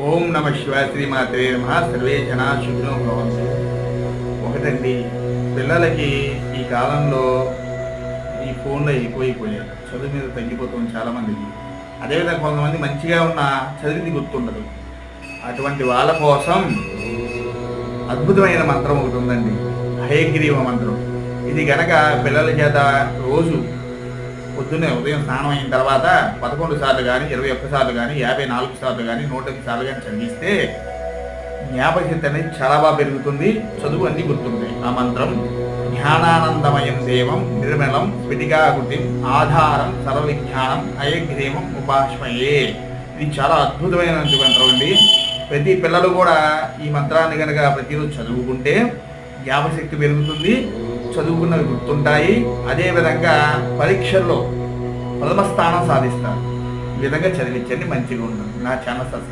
ఓం నమ శివాయ శ్రీమాత్రే నమ. సర్వే జనా శుభ్రం భవంతు. ఒకటండి పిల్లలకి ఈ కాలంలో ఈ ఫోన్లో ఎక్కువైపోయాయి చదువు మీద తగ్గిపోతుంది చాలామందికి. అదేవిధంగా కొంతమంది మంచిగా ఉన్న చదివింది గుర్తుండదు. అటువంటి వాళ్ళ కోసం అద్భుతమైన మంత్రం ఒకటి ఉందండి. హయగ్రీవ మంత్రం. ఇది గనక పిల్లల చేత రోజు పొద్దున్నే ఉదయం స్నానం అయిన తర్వాత పదకొండు సార్లు కానీ ఇరవై ఒక్క సార్లు కానీ యాభై నాలుగు సార్లు కానీ నూట ఎనిమిది సార్లు కానీ చదివిస్తే జ్ఞాపకశక్తి అనేది చాలా బాగా పెరుగుతుంది చదువు అన్ని గుర్తుంది. ఆ మంత్రం జ్ఞానానందమయం దేవం నిర్మలం స్ఫటికాకృతిం ఆధారం సర్వవిజ్ఞానం అయగ్రీవం ఉపాశ్మయే. ఇది చాలా అద్భుతమైన మంత్రం అండి. ప్రతి పిల్లలు కూడా ఈ మంత్రాన్ని కనుక ప్రతిరోజు చదువుకుంటే జ్ఞాపశక్తి పెరుగుతుంది. చదువుకున్నవి గుర్తుంటాయి. అదేవిధంగా పరీక్షల్లో ప్రథమ స్థానం సాధిస్తారు. ఈ విధంగా చదివించండి మంచిగా ఉంటుంది నా ఛానల్ సబ్స్క్రైబ్